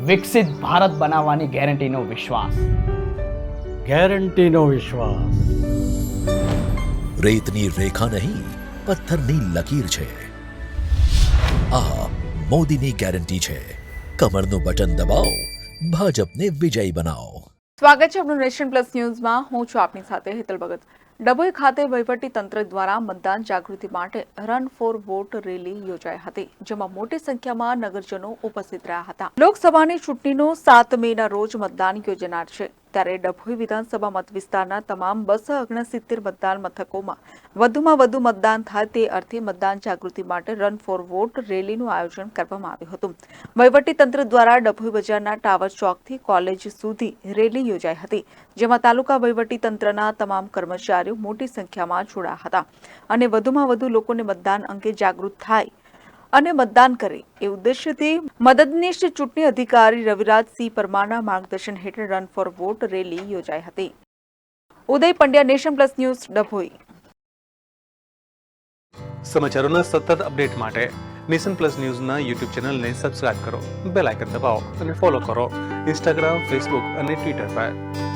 વિકસિત ભારત બનાવવાની ગેરંટીનો વિશ્વાસ. ગેરંટીનો વિશ્વાસ. રેતની રેખા નહીં પથ્થરની લકીર છે. આ મોદીની ગેરંટી છે. કમરનું બટન દબાવો ભાજપને વિજયી બનાવો. સ્વાગત છે આપણું નેશન પ્લસ ન્યૂઝમાં. હું છું આપની સાથે હેતલ ભગત. ડભોઈ ખાતે વહીવટી તંત્ર દ્વારા મતદાન જાગૃતિ માટે રન ફોર વોટ રેલી યોજાઈ હતી, જેમાં મોટી સંખ્યામાં નગરજનો ઉપસ્થિત રહ્યા હતા. લોકસભાની ચૂંટણીનો સાત મેના રોજ મતદાન યોજાનાર છે. ત્યારે ડભોઈ વિધાનસભા મતવિસ્તારના તમામ બસો ઓગણસિત્તેર મતદાન મથકોમાં વધુમાં વધુ મતદાન થાય તે અર્થે મતદાન જાગૃતિ માટે રન ફોર વોટ રેલીનું આયોજન કરવામાં આવ્યું હતું. વહીવટી તંત્ર દ્વારા ડભોઈ બજારના ટાવર ચોકથી કોલેજ સુધી રેલી યોજાઈ હતી, જેમાં તાલુકા વહીવટી તંત્રના તમામ કર્મચારીઓ મોટી સંખ્યામાં જોડાયા હતા અને વધુમાં વધુ લોકોને મતદાન અંગે જાગૃત થાય અને મતદાન કરે એ ઉદ્દેશ્યથી મદદનીશ ચૂંટણી અધિકારી રવિરાજસિંહ પરમારના માર્ગદર્શન હેઠળ રન ફોર વોટ રેલી યોજાઈ હતી. Uday Pandya, nation plus news, Dabhoi. સમાચારોના સતત અપડેટ માટે નેશન પ્લસ ન્યૂઝના યુટ્યુબ ચેનલને સબસ્ક્રાઇબ કરો, બેલ આઇકન દબાવો અને ફોલો કરો. ઇન્સ્ટાગ્રામ, ફેસબુક અને ટ્વિટર પર.